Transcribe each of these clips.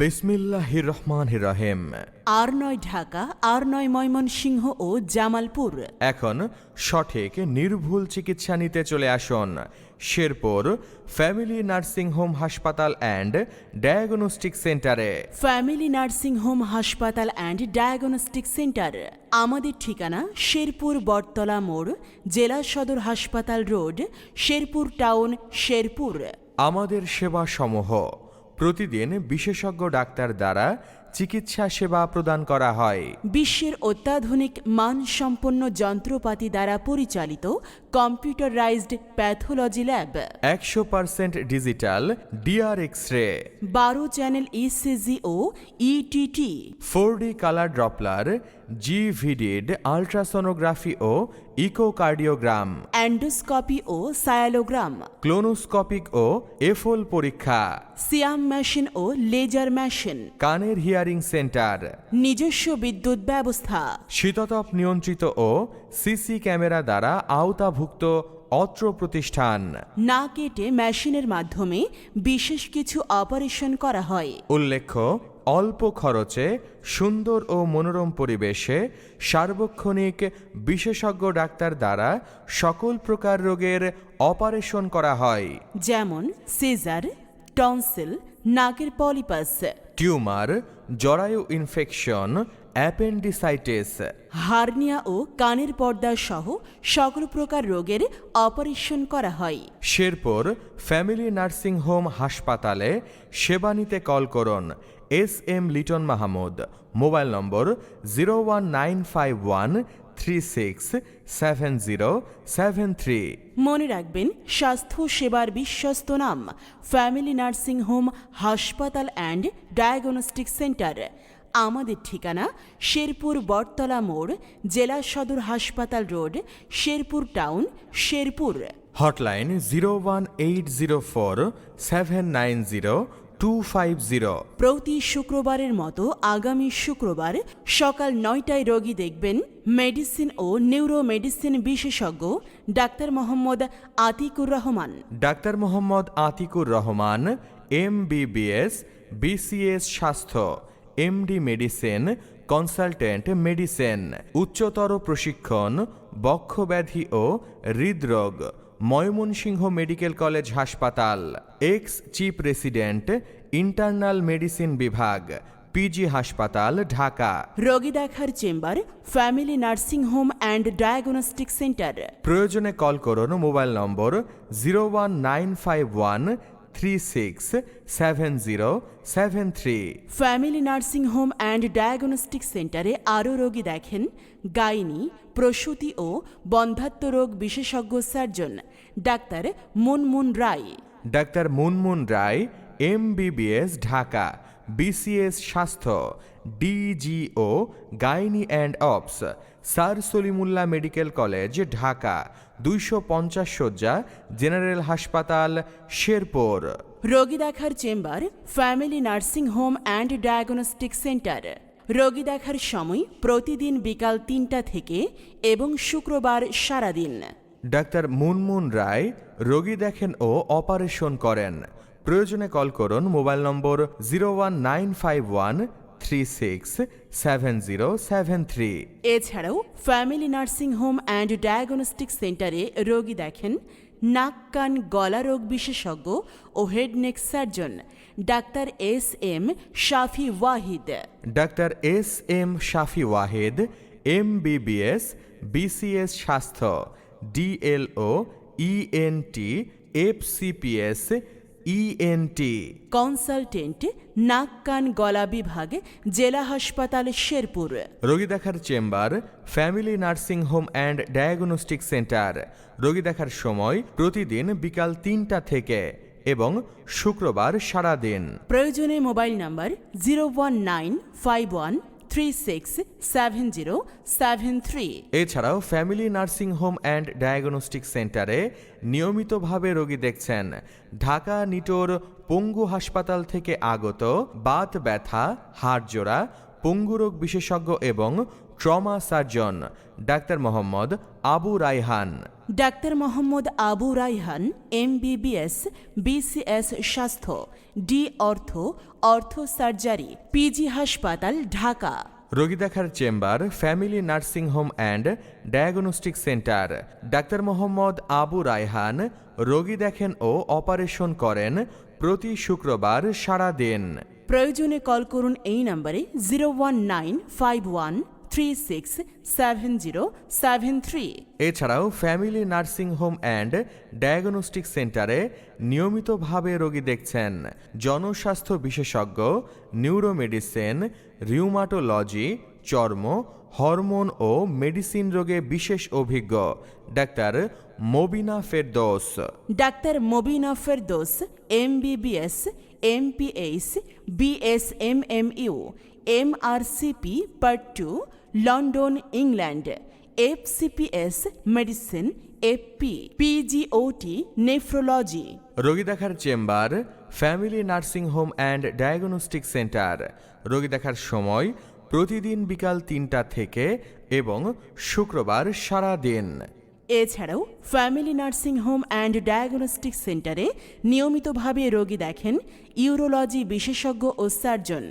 বিসমিল্লাহির রহমান রহিম আর নয় ঢাকা আর নয় ময়মনসিংহ ও জামালপুর। এখন সঠিক নির্ভুল চিকিৎসা নিতে চলে আসুন। শেরপুর ফ্যামিলি নার্সিং হোম হাসপাতাল অ্যান্ড ডায়াগনস্টিক সেন্টারে। ফ্যামিলি নার্সিং হোম হাসপাতাল অ্যান্ড ডায়াগনস্টিক সেন্টার। আমাদের ঠিকানা শেরপুর বটতলা মোড় জেলা সদর হাসপাতাল রোড শেরপুর টাউন শেরপুর। আমাদের সেবা সমূহ প্রতিদিন বিশেষজ্ঞ ডাক্তার দ্বারা চিকিৎসা সেবা প্রদান করা হয়। বিশ্বের অত্যাধুনিক মানসম্পন্ন যন্ত্রপাতি দ্বারা পরিচালিত কম্পিউটারাইজড প্যাথোলজি ল্যাব। একশো percent digital DR X ray বারো চ্যানেল ইসিজি ও ETT four D colour doppler জি ভিডিড আলট্রাসোনোগ্রাফি ও ইকোকার্ডিওগ্রাম অ্যান্ডোস্কোপি ও সায়ালোগ্রাম ক্লোনোস্কোপিক ও এফোল পরীক্ষা সিয়াম মেশিন ও লেজার মেশিন কানের হিয়ারিং সেন্টার নিজস্ব বিদ্যুৎ ব্যবস্থা শীততাপ নিয়ন্ত্রিত ও সিসি ক্যামেরা দ্বারা আওতাভুক্ত অত্র প্রতিষ্ঠান না কেটে মেশিনের মাধ্যমে বিশেষ কিছু অপারেশন করা হয় উল্লেখ্য অল্প খরচে সুন্দর ও মনোরম পরিবেশে সার্বক্ষণিক বিশেষজ্ঞ ডাক্তার দ্বারা সকল প্রকার রোগের অপারেশন করা হয়। যেমন সিজার টনসিল নাকের পলিপাস টিউমার জরায়ু ইনফেকশন অ্যাপেন্ডিসাইটিস। হার্নিয়া ও কানের পর্দা সহ সকল প্রকার রোগের অপারেশন করা হয়। শেরপুর ফ্যামিলি নার্সিং হোম হাসপাতালে সেবা নিতে কল করুন S M Liton Mahmud. Mobile number zero one nine five one three six seven zero seven three. মনে রাখবেন স্বাস্থ্য সেবার বিশ্বস্ত নাম ফ্যামিলি নার্সিং হোম হাসপাতাল অ্যান্ড ডায়াগনস্টিক সেন্টার। আমাদের ঠিকানা শেরপুর বটতলা মোড় জেলা সদর হাসপাতাল road Sherpur town Sherpur. Hotline zero one eight zero four seven nine zero two five zero প্রতি শুক্রবারের মতো আগামী শুক্রবার সকাল নয়টায় রোগী দেখবেন মেডিসিন ও নিউরো মেডিসিন বিশেষজ্ঞ doctor Mohammad Atikur Rahman. Doctor Mohammad Atikur Rahman M BBS BCS স্বাস্থ্য এমডি মেডিসিন কনসালটেন্ট মেডিসিন উচ্চতর প্রশিক্ষণ বক্ষব্যাধি ও হৃদরোগ। ময়মনসিংহ মেডিকেল কলেজ হাসপাতাল ex chief resident internal medicine বিভাগ পিজি হাসপাতাল ঢাকা। রোগী দেখার chamber family nursing home and diagnostic centre. প্রয়োজনে কল করুন mobile number zero one nine five one three six seven zero seven three family nursing home and diagnostic সেন্টারে আরও রোগী দেখেন গাইনি প্রসূতি ও বন্ধাত্ম রোগ বিশেষজ্ঞ surgeon doctor Munmun Roy doctor Munmun Roy M Dhaka BCS স্বাস্থ্য DGO gynae and obs sir Salimullah medical college Dhaka দুইশো পঞ্চাশ শয্যা জেনারেল হাসপাতাল শেরপুর। রোগী দেখার chamber family nursing home and diagnostic centre. রোগী দেখার সময় প্রতিদিন বিকাল তিনটা থেকে এবং শুক্রবার সারাদিন। ডাক্তার মুনমুন রায় রোগী দেখেন ও অপারেশন করেন। প্রয়োজনে কল করুন mobile number zero one nine five one three six seven zero seven three এছাড়াও family nursing home and diagnostic সেন্টারে রোগী দেখেন নাক কান গলা রোগ বিশেষজ্ঞ ও head neck surgeon doctor S M Shafi Wahid. Doctor S M Shafi Wahid M BBS BCS স্বাস্থ্য DLO ENT F FCPS ENT consultant নাক কান গলা বিভাগ জেলা হাসপাতাল শেরপুর। রোগী দেখার chamber family nursing home and diagnostic centre. রোগী দেখার সময় প্রতিদিন বিকাল তিনটা থেকে এবং শুক্রবার সারাদিন। প্রয়োজনে mobile number zero one nine five one three six seven zero seven three এছাড়াও family nursing home and diagnostic সেন্টারে নিয়মিতভাবে রোগী দেখছেন। ঢাকা নিটোর পঙ্গু হাসপাতাল থেকে আগত বাত ব্যথা, হাড়জোড়া, পঙ্গু রোগ বিশেষজ্ঞ এবং trauma surgeon. Doctor Mohammad Abu Raihan. Doctor Mohammad Abu Raihan MBBS BCS স্বাস্থ্য D ortho ortho surgery PG হাসপাতাল ঢাকা। রোগী দেখার chamber family nursing home and diagnostic centre. Doctor Mohammad Abu Raihan রোগী দেখেন ও অপারেশন করেন প্রতি শুক্রবার সারা দিন। প্রয়োজনে কল করুন এই নম্বরে zero one nine five one three six seven zero seven three এছাড়াও family nursing home and diagnostic সেন্টারে নিয়মিতভাবে রোগী দেখছেন। জনস্বাস্থ্য বিশেষজ্ঞ নিউরোমেডিসিন রিউমাটোলজি চর্ম হরমোন ও মেডিসিন রোগে বিশেষ অভিজ্ঞ। Doctor Mobina Ferdous. Doctor Mobina Ferdous MBBS MPH BSMMU MRCP part two London England FCPS medicine FP PGOT nephrology রোগী দেখার chamber family nursing home and diagnostic centre রোগী দেখার সময় প্রতিদিন বিকাল তিনটা থেকে এবং শুক্রবার সারা দিন এছাড়াও family nursing home and diagnostic সেন্টারে নিয়মিতভাবে রোগী দেখেন ইউরোলজি বিশেষজ্ঞ ও সার্জন।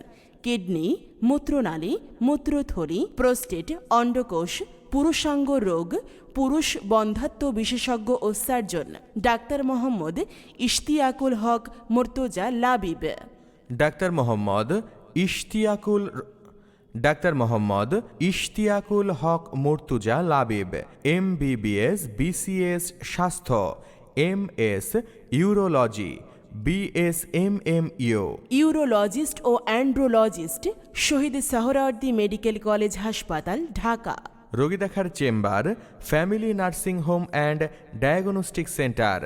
কিডনি, মূত্রনালী, মূত্রথলি, প্রোস্টেট, অন্ডকোষ, পুরুষাঙ্গ রোগ, পুরুষ বন্ধাত্ব বিশেষজ্ঞ ও surgeon, doctor Mohammad Ishtiaqul Haque Murtaza Labib. Doctor Mohammad Ishtiaqul doctor Mohammad Ishtiaqul Haque Murtaza Labib M BBS BCS, স্বাস্থ্য M S urology BS M M U urologist ও andrologist Shahid Suhrawardy medical college হাসপাতাল ঢাকা। রোগী দেখার chamber family nursing home and diagnostic centre.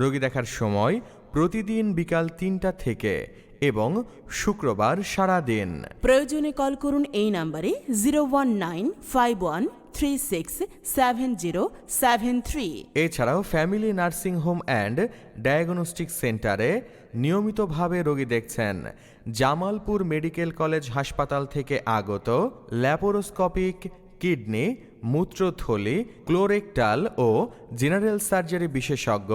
রোগী দেখার সময় প্রতিদিন বিকাল তিনটা থেকে এবং শুক্রবার সারা দিন প্রয়োজনে কল করুন এই নাম্বারে zero one nine five one three six seven zero seven three এছাড়াও family nursing home and diagnostic সেন্টারে নিয়মিতভাবে রোগী দেখছেন জামালপুর মেডিকেল কলেজ হাসপাতাল থেকে আগত ল্যাপোরোস্কোপিক কিডনি মূত্রথলি ক্লোরেকটাল ও জেনারেল সার্জারি বিশেষজ্ঞ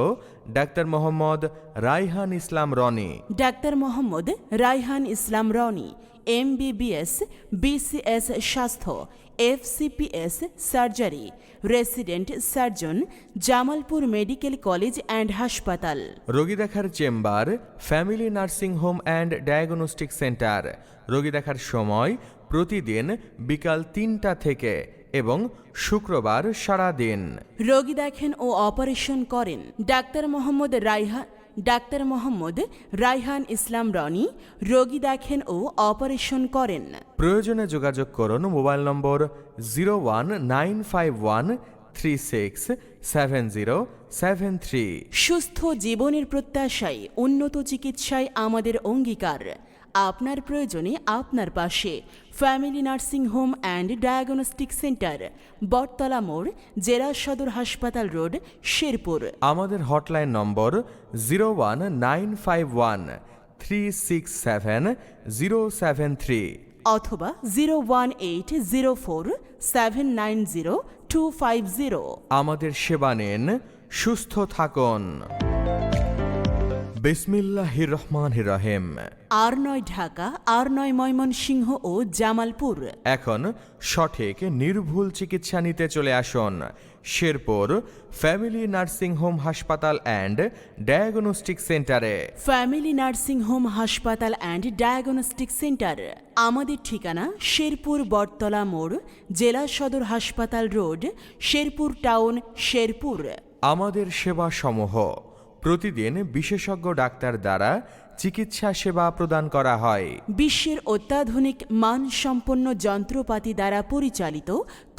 doctor Mohammad Raihan Islam Roni doctor Mohammad Raihan Islam Roni MBBS BCS স্বাস্থ্য FCPS surgery resident surgeon Jamalpur medical college and হাসপাতাল রোগী দেখার chamber family nursing home and diagnostic centre রোগী দেখার সময় প্রতিদিন বিকাল তিনটা থেকে এবং শুক্রবার সারা দিন রোগী দেখেন ও অপারেশন করেন। ডাক্তার মোহাম্মদ রাইহান ডাক্তার মোহাম্মদ রাইহান ইসলাম রনি রোগী দেখেন ও অপারেশন করেন। প্রয়োজনে যোগাযোগ করুন mobile number zero one nine five one three six seven zero seven three. সুস্থ জীবনের প্রত্যাশায় উন্নত চিকিৎসায় আমাদের অঙ্গীকার। আপনার প্রয়োজনে আপনার পাশে। Family nursing home and diagnostic centre Bottola মোড় জেলা সদর হাসপাতাল রোড শেরপুর। আমাদের hotline number zero one nine five one three six seven zero seven three. অথবা zero one eight zero four seven nine zero two five zero. আমাদের সেবা নিন সুস্থ থাকুন। বিসমিল্লাহির রহমান রহিম আর নয় ঢাকা আর নয় ময়মনসিংহ ও জামালপুর। এখন সঠিক নির্ভুল চিকিৎসা নিতে চলে আসুন। শেরপুর ফ্যামিলি নার্সিং হোম হাসপাতাল অ্যান্ড ডায়াগনস্টিক সেন্টারে। ফ্যামিলি নার্সিং হোম হাসপাতাল অ্যান্ড ডায়াগনস্টিক সেন্টার। আমাদের ঠিকানা শেরপুর বটতলা মোড় জেলা সদর হাসপাতাল রোড শেরপুর টাউন শেরপুর। আমাদের সেবা সমূহ প্রতিদিন বিশেষজ্ঞ ডাক্তার দ্বারা চিকিৎসা সেবা প্রদান করা হয়। বিশ্বের অত্যাধুনিক মানসম্পন্ন যন্ত্রপাতি দ্বারা পরিচালিত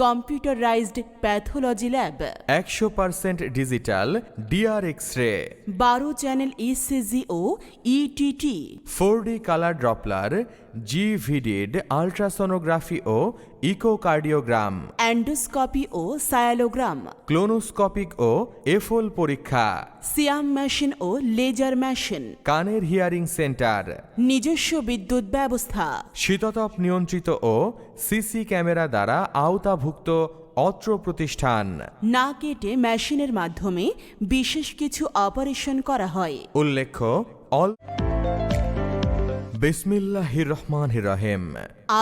কম্পিউটারাইজড প্যাথোলজি ল্যাব। একশো percent digital DR X ray বারো চ্যানেল ইসিজি ও ETT four D colour Doppler জি ভিডিড আলট্রাসোনোগ্রাফি ও ইকোকার্ডিওগ্রাম। অ্যান্ডোস্কপি ও সায়ালোগ্রাম। ক্লোনোস্কোপিক ও এফোল পরীক্ষা। সিয়াম মেশিন ও লেজার মেশিন। কানের হিয়ারিং সেন্টার। নিজস্ব বিদ্যুৎ ব্যবস্থা। শীততাপ নিয়ন্ত্রিত ও সিসি ক্যামেরা দ্বারা আওতাভুক্ত অত্র প্রতিষ্ঠান। না কেটে মেশিনের মাধ্যমে বিশেষ কিছু অপারেশন করা হয়। উল্লেখ্য অল বিসমিল্লাহির রহমান রহিম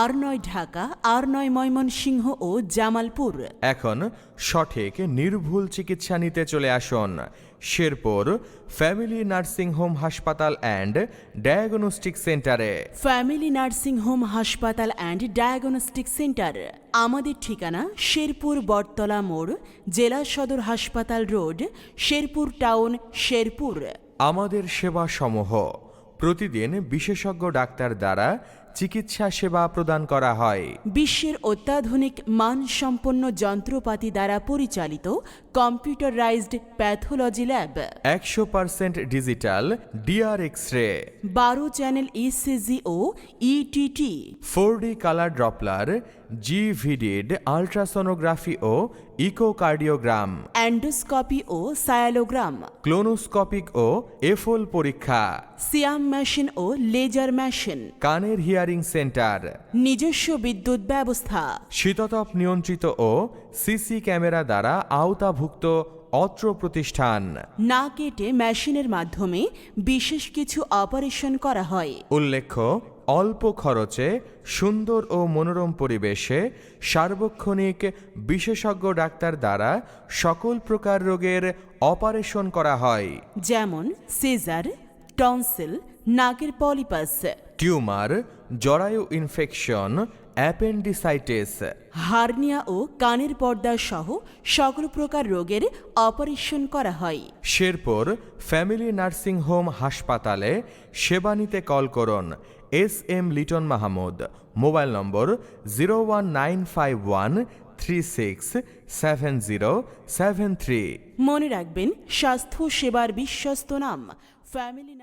আর নয় ঢাকা আর নয় ময়মনসিংহ ও জামালপুর। এখন সঠিক নির্ভুল চিকিৎসা নিতে চলে আসুন। শেরপুর ফ্যামিলি নার্সিং হোম হাসপাতাল অ্যান্ড ডায়াগনস্টিক সেন্টারে। ফ্যামিলি নার্সিং হোম হাসপাতাল অ্যান্ড ডায়াগনস্টিক সেন্টার। আমাদের ঠিকানা শেরপুর বটতলা মোড় জেলা সদর হাসপাতাল রোড শেরপুর টাউন শেরপুর। আমাদের সেবা সমূহ প্রতিদিন বিশেষজ্ঞ ডাক্তার দ্বারা চিকিৎসা সেবা প্রদান করা হয়। বিশ্বের অত্যাধুনিক মানসম্পন্ন যন্ত্রপাতি দ্বারা পরিচালিত কম্পিউটারাইজড প্যাথোলজি ল্যাব। একশো percent digital DR X ray বারো চ্যানেল ইসিজি ও ETT four D colour Doppler জি ভিডিড আলট্রাসোনোগ্রাফি ও ইকোকার্ডিওগ্রাম অ্যান্ডোস্কপি ও সায়ালোগ্রাম ক্লোনোস্কোপিক ও এফোল পরীক্ষা সিয়াম মেশিন ও লেজার মেশিন কানের হিয়ারিং সেন্টার নিজস্ব বিদ্যুৎ ব্যবস্থা শীততাপ নিয়ন্ত্রিত ও সিসি ক্যামেরা দ্বারা আওতাভুক্ত অত্র প্রতিষ্ঠান. না কেটে মেশিনের মাধ্যমে বিশেষ কিছু অপারেশন করা হয়। উল্লেখ্য অল্প খরচে সুন্দর ও মনোরম পরিবেশে সার্বক্ষণিক বিশেষজ্ঞ ডাক্তার দ্বারা সকল প্রকার রোগের অপারেশন করা হয়। যেমন সিজার টনসিল নাকের পলিপাস টিউমার জরায়ু ইনফেকশন অ্যাপেন্ডিসাইটিস। হার্নিয়া ও কানের পর্দা সহ সকল প্রকার রোগের অপারেশন করা হয়। শেরপুর ফ্যামিলি নার্সিং হোম হাসপাতালে সেবা নিতে কল করুন S M Liton Mahmud. Mobile number zero one nine five one three six seven zero seven three. মনে রাখবেন, স্বাস্থ্য সেবার বিশ্বস্ত নাম, ফ্যামিলি